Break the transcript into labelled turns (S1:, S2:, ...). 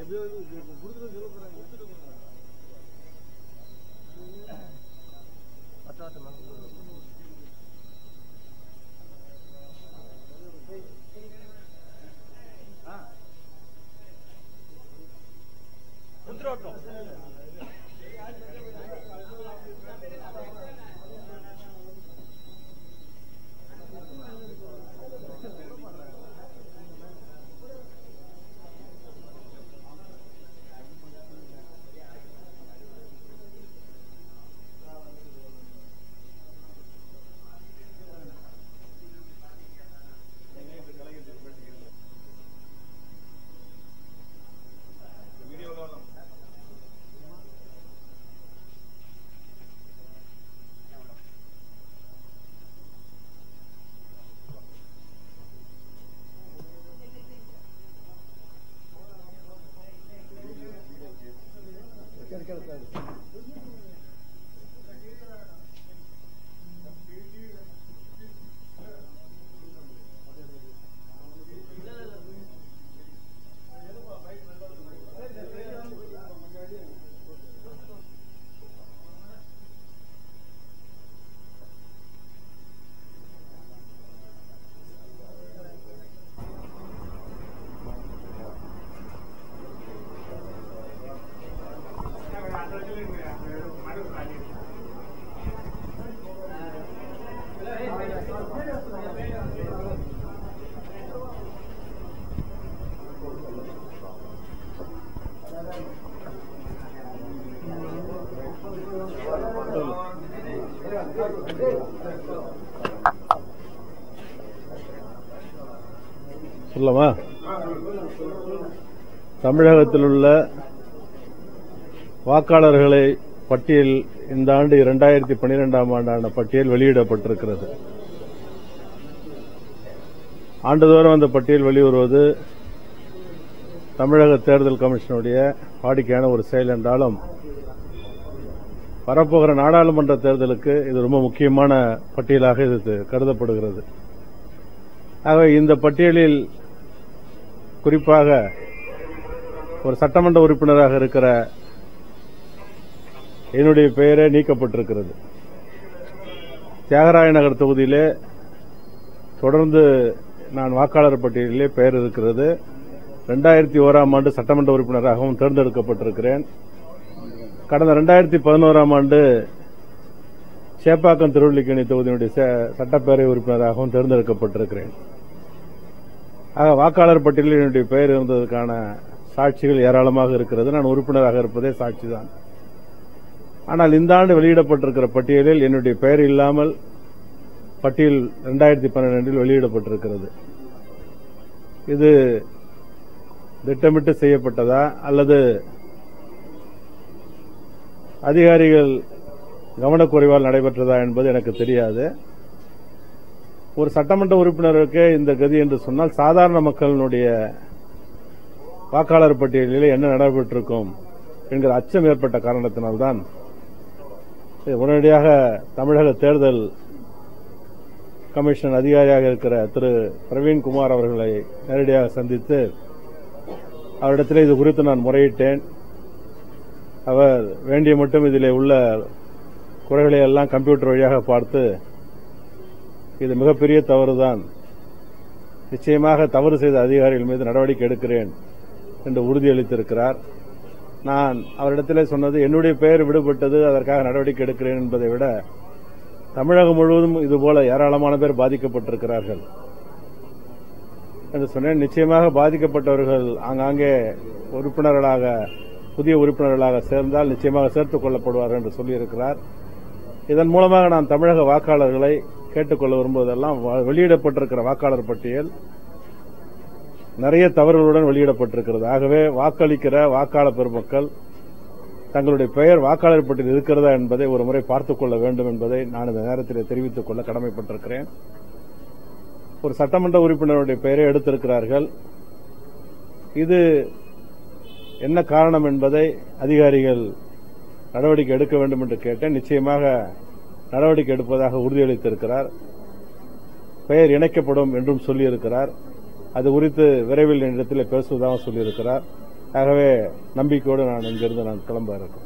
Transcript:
S1: எப்படியோ கொடுத்துட்டு சொல்ல போறாங்க எடுத்துட்டு போறாங்க.
S2: சொல்லமா தமிழகத்தில் உள்ள வாக்காளர்களை பட்டியல் இந்த ஆண்டு இரண்டாயிரத்தி பனிரெண்டாம் ஆண்டான பட்டியல் வெளியிடப்பட்டிருக்கிறது. ஆண்டுதோறும் அந்த பட்டியல் வெளிவருவது தமிழக தேர்தல் கமிஷனுடைய வாடிக்கையான ஒரு செயல் என்றாலும் வரப்போகிற நாடாளுமன்ற தேர்தலுக்கு இது ரொம்ப முக்கியமான பட்டியலாக இது கருதப்படுகிறது. ஆகவே இந்த பட்டியலில் குறிப்பாக ஒரு சட்டமன்ற உறுப்பினராக இருக்கிற என்னுடைய பெயரே நீக்கப்பட்டிருக்கிறது. தியாகராய நகர் தொகுதியிலே தொடர்ந்து நான் வாக்காளர் பட்டியலிலே பெயர் இருக்கிறது. ரெண்டாயிரத்தி ஓராம் ஆண்டு சட்டமன்ற உறுப்பினராகவும் தேர்ந்தெடுக்கப்பட்டிருக்கிறேன். கடந்த ரெண்டாயிரத்தி பதினோராம் ஆண்டு சேப்பாக்கம் திருவள்ளிக்கணி தொகுதியினுடைய ச- சட்டப்பேரவை உறுப்பினராகவும் தேர்ந்தெடுக்கப்பட்டிருக்கிறேன். ஆக வாக்காளர் பட்டியலில் என்னுடைய பெயர் இருந்ததற்கான சாட்சிகள் ஏராளமாக இருக்கிறது. நான் உறுப்பினராக இருப்பதே சாட்சி தான் ஆனால் இந்த ஆண்டு வெளியிடப்பட்டிருக்கிற பட்டியலில் என்னுடைய பெயர் இல்லாமல் பட்டியல் ரெண்டாயிரத்தி பன்னிரெண்டில் வெளியிடப்பட்டிருக்கிறது. இது திட்டமிட்டு செய்யப்பட்டதா அல்லது அதிகாரிகள் கவனக்குறைவால் நடைபெற்றதா என்பது எனக்கு தெரியாது. ஒரு சட்டமன்ற உறுப்பினருக்கு இந்த கதி என்று சொன்னால் சாதாரண மக்களினுடைய வாக்காளர் பட்டியலில் என்ன நடைபெற்றிருக்கும் என்கிற அச்சம் ஏற்பட்ட காரணத்தினால்தான் உடனடியாக தமிழக தேர்தல் கமிஷன் அதிகாரியாக இருக்கிற திரு. பிரவீன்குமார் அவர்களை நேரடியாக சந்தித்து அவரிடத்தில் இது குறித்து நான் முறையிட்டேன். அவர் வேண்டிய மட்டும் இதில் உள்ள குறைகளை எல்லாம் கம்ப்யூட்டர் வழியாக பார்த்து இது மிகப்பெரிய தவறுதான். நிச்சயமாக தவறு செய்த அதிகாரிகள் மீது நடவடிக்கை எடுக்கிறேன் என்று உறுதியளித்திருக்கிறார். நான் அவரிடத்திலே சொன்னது என்னுடைய பெயர் விடுபட்டது அதற்காக நடவடிக்கை எடுக்கிறேன் என்பதை விட தமிழகம் முழுவதும் இதுபோல ஏராளமான பேர் பாதிக்கப்பட்டிருக்கிறார்கள் என்று சொன்னேன். நிச்சயமாக பாதிக்கப்பட்டவர்கள் ஆங்காங்கே உறுப்பினர்களாக புதிய உறுப்பினர்களாக சேர்ந்தால் நிச்சயமாக சேர்த்துக் கொள்ளப்படுவார் என்று சொல்லியிருக்கிறார். இதன் மூலமாக நான் தமிழக வாக்காளர்களை கேட்டுக்கொள்ள விரும்புவதெல்லாம் வ- வெளியிடப்பட்டிருக்கிற வாக்காளர் பட்டியல் நிறைய தவறுகளுடன் வெளியிடப்பட்டிருக்கிறது. ஆகவே வாக்களிக்கிற வாக்காளர் பெருமக்கள் தங்களுடைய பெயர் வாக்காளர் பட்டியல் இருக்கிறதா என்பதை ஒரு முறை பார்த்துக் கொள்ள வேண்டும் என்பதை நான் இந்த நேரத்தில் தெரிவித்துக் கொள்ள கடமைப்பட்டிருக்கிறேன். ஒரு சட்டமன்ற உறுப்பினருடைய பெயரை எடுத்திருக்கிறார்கள். இது என்ன காரணம் என்பதை அதிகாரிகள் நடவடிக்கை எடுக்க வேண்டும் என்று கேட்டேன். நிச்சயமாக நடவடிக்கை எடுப்பதாக உறுதியளித்திருக்கிறார். பெயர் இணைக்கப்படும் என்றும் சொல்லியிருக்கிறார். அது குறித்து விரைவில் என்னிடத்தில் பேசுவதாக சொல்லியிருக்கிறார். ஆகவே நம்பிக்கையோடு நான் இங்கிருந்து நான் கிளம்ப இருக்கேன்